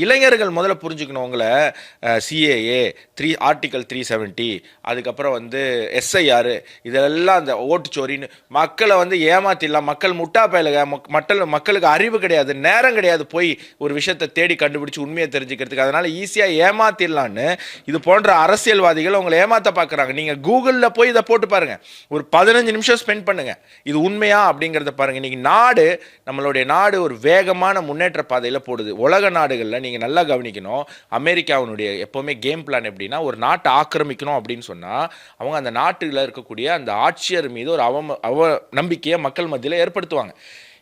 இளைஞர்கள் முதல்ல புரிஞ்சுக்கணும் உங்களை. CAA three article three seventy அதுக்கப்புறம் வந்து எஸ்ஐஆர் இதெல்லாம் அந்த ஓட்டுச்சோரின்னு மக்களை வந்து ஏமாத்திடலாம். மக்கள் முட்டா பயலுக மக்கள் மக்களுக்கு அறிவு கிடையாது நேரம் கிடையாது போய் ஒரு விஷயத்தை தேடி கண்டுபிடிச்சு உண்மையை தெரிஞ்சுக்கிறதுக்கு. அதனால் ஈஸியாக ஏமாத்திடலான்னு இது போன்ற அரசியல்வாதிகள் உங்களை ஏமாத்த பார்க்குறாங்க நீங்கள் கூகுளில் போய் இதை போட்டு பாருங்கள் ஒரு பதினஞ்சு நிமிஷம் ஸ்பெண்ட் பண்ணுங்கள் இது உண்மையா அப்படிங்கிறத பாருங்கள் இன்றைக்கி நாடு நம்மளுடைய நாடு ஒரு வேகமான முன்னேற்ற பாதையில் போடுது. உலக நாடுகளில் நீங்கள் நல்லா கவனிக்கணும். அமெரிக்காவினுடைய எப்போவுமே கேம் பிளான் எப்படின்னா ஒரு நாட்டை ஆக்கிரமிக்கணும் அப்படின்னு சொன்னால் அவங்க அந்த நாட்டில் இருக்கக்கூடிய அந்த ஆட்சியர் மீது ஒரு அவம அவ நம்பிக்கையை மக்கள் மத்தியில் ஏற்படுத்துவாங்க.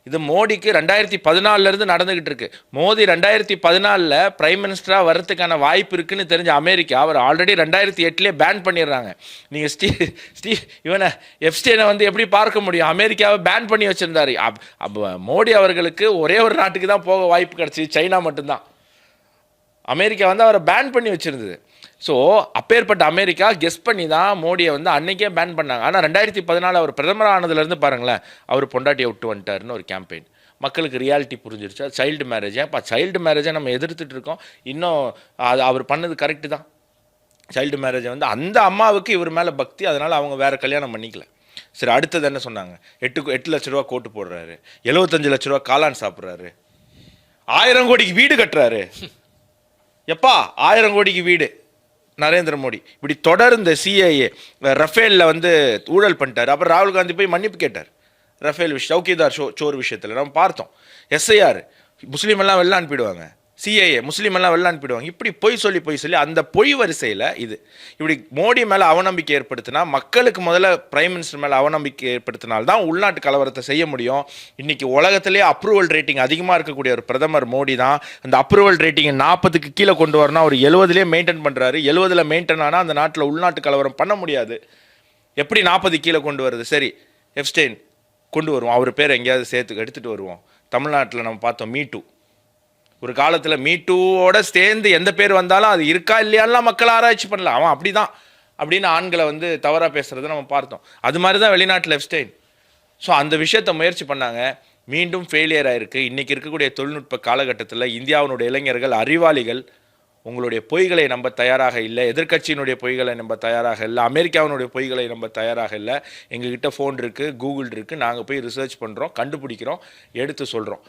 இது மோடிக்கு ரெண்டாயிரத்தி பதினாலிருந்து நடந்துகிட்டு இருக்கு. மோடி ரெண்டாயிரத்தி பதினாலில் பிரைம் மினிஸ்டராக வர்றதுக்கான வாய்ப்பு இருக்குன்னு தெரிஞ்ச அமெரிக்கா அவர் ஆல்ரெடி ரெண்டாயிரத்தி எட்டுலேயே பேன் பண்ணிடுறாங்க. நீங்கள் ஸ்டீ ஸ்டீ இவனை எஃப்ஸ்டேனை வந்து எப்படி பார்க்க முடியும்? அமெரிக்காவை பேன் பண்ணி வச்சுருந்தாரு. அப் அப்போ மோடி அவர்களுக்கு ஒரே ஒரு நாட்டுக்கு தான் போக வாய்ப்பு கிடச்சி சைனா மட்டும்தான். அமெரிக்கா வந்து அவரை பேன் பண்ணி வச்சிருந்தது. ஸோ அப்பேற்பட்ட அமெரிக்கா கெஸ் பண்ணி தான் மோடியை வந்து அன்னைக்கே பேன் பண்ணாங்க. ஆனால் ரெண்டாயிரத்தி பதினாலு அவர் பிரதமர் ஆனதுலேருந்து பாருங்களேன் அவர் பொண்டாட்டியை விட்டு வந்துட்டாருன்னு ஒரு கேம்பெயின் மக்களுக்கு ரியாலிட்டி புரிஞ்சிருச்சு. சைல்டு மேரேஜ் இப்போ சைல்டு மேரேஜை நம்ம எதிர்த்துட்டு இருக்கோம். இன்னும் அது அவர் பண்ணது கரெக்டு தான். சைல்டு மேரேஜை வந்து அந்த அம்மாவுக்கு இவர் மேலே பக்தி அதனால் அவங்க வேறு கல்யாணம் பண்ணிக்கல. சரி அடுத்தது என்ன சொன்னாங்க? எட்டு எட்டு லட்ச ரூபா கோட்டு போடுறாரு. எழுபத்தஞ்சு லட்ச ரூபா காளான் சாப்பிட்றாரு. ஆயிரம் கோடிக்கு வீடு கட்டுறாரு. எப்பா ஆயிரம் கோடிக்கு வீடு. நரேந்திர மோடி. இப்படி தொடர்ந்து சிஐஏ ரஃபேலில் வந்து ஊழல் பண்ணிட்டார். அப்புறம் ராகுல் காந்தி போய் மன்னிப்பு கேட்டார். ரஃபேல் விஷயம் சௌக்கிதார் ஷோ சோர் விஷயத்தில். நம்ம பார்த்தோம். எஸ்ஐஆர் முஸ்லீம் எல்லாம் வெளில அனுப்பிடுவாங்க சிஏஏ முஸ்லீம் எல்லாம் வெளில அனுப்பிடுவாங்க இப்படி பொய் சொல்லி பொய் சொல்லி அந்த பொய் வரிசையில் இது. இப்படி மோடி மேலே அவநம்பிக்கை ஏற்படுத்தினா மக்களுக்கு முதல்ல பிரைம் மினிஸ்டர் மேலே அவநம்பிக்கை ஏற்படுத்தினால்தான் உள்நாட்டு கலவரத்தை செய்ய முடியும். இன்றைக்கி உலகத்திலே அப்ரூவல் ரேட்டிங் அதிகமாக இருக்கக்கூடிய ஒரு பிரதமர் மோடி தான் அந்த அப்ரூவல் ரேட்டிங்கை நாற்பதுக்கு கீழே கொண்டு வரணும் அவர் எழுபதுலேயே மெயின்டைன் பண்ணுறாரு எழுபதில் மெயின்டைன் ஆனால் அந்த நாட்டில் உள்நாட்டு கலவரம் பண்ண முடியாது. எப்படி நாற்பது கீழே கொண்டு வருது? சரி எஃப்ஸ்டெயின் கொண்டு வருவோம். அவர் பேர் எங்கேயாவது சேர்த்து எடுத்துகிட்டு வருவோம். தமிழ்நாட்டில் நம்ம பார்த்தோம் மீ டூ ஒரு காலத்தில் மீட்டூவோட சேர்ந்து எந்த பேர் வந்தாலும் அது இருக்கா இல்லையான்லாம் மக்கள் ஆராய்ச்சி பண்ணல. அவன் அப்படி தான் அப்படின்னு ஆண்களை வந்து தவறாக பேசுகிறத நம்ம பார்த்தோம். அது மாதிரி தான் வெளிநாட்டு லெஃப்ட் எப்ஸ்டைன் ஸோ அந்த விஷயத்தை முயற்சி பண்ணாங்க. மீண்டும் ஃபெயிலியர் ஆயிருக்கு. இன்றைக்கி இருக்கக்கூடிய தொழில்நுட்ப காலகட்டத்தில் இந்தியாவினுடைய இளைஞர்கள் அறிவாளிகள் உங்களுடைய பொய்களை நம்ப தயாராக இல்லை. எதிர்க்கட்சியினுடைய பொய்களை நம்ப தயாராக இல்லை. அமெரிக்காவினுடைய பொய்களை நம்ப தயாராக இல்லை. எங்ககிட்ட ஃபோன் இருக்குது கூகுள் இருக்குது நாங்கள் போய் ரிசர்ச் பண்ணுறோம் கண்டுபிடிக்கிறோம் எடுத்து சொல்கிறோம்